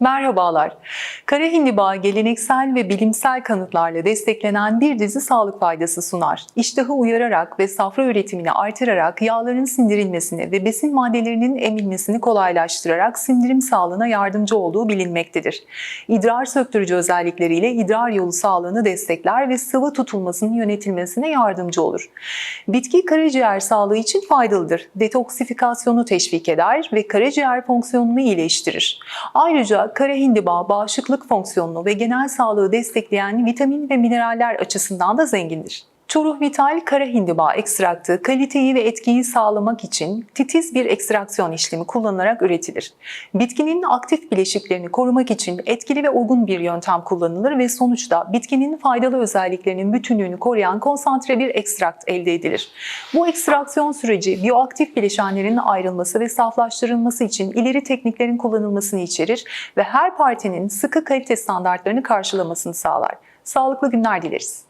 Merhabalar. Kara hindiba geleneksel ve bilimsel kanıtlarla desteklenen bir dizi sağlık faydası sunar. İştahı uyararak ve safra üretimini artırarak yağların sindirilmesini ve besin maddelerinin emilmesini kolaylaştırarak sindirim sağlığına yardımcı olduğu bilinmektedir. İdrar söktürücü özellikleriyle idrar yolu sağlığını destekler ve sıvı tutulmasının yönetilmesine yardımcı olur. Bitki karaciğer sağlığı için faydalıdır. Detoksifikasyonu teşvik eder ve karaciğer fonksiyonunu iyileştirir. Ayrıca kara hindiba bağışıklık fonksiyonunu ve genel sağlığı destekleyen vitamin ve mineraller açısından da zengindir. Çoruh Vital kara hindiba ekstraktı kaliteyi ve etkiyi sağlamak için titiz bir ekstraksiyon işlemi kullanılarak üretilir. Bitkinin aktif bileşiklerini korumak için etkili ve uygun bir yöntem kullanılır ve sonuçta bitkinin faydalı özelliklerinin bütünlüğünü koruyan konsantre bir ekstrakt elde edilir. Bu ekstraksiyon süreci biyoaktif bileşenlerin ayrılması ve saflaştırılması için ileri tekniklerin kullanılmasını içerir ve her partinin sıkı kalite standartlarını karşılamasını sağlar. Sağlıklı günler dileriz.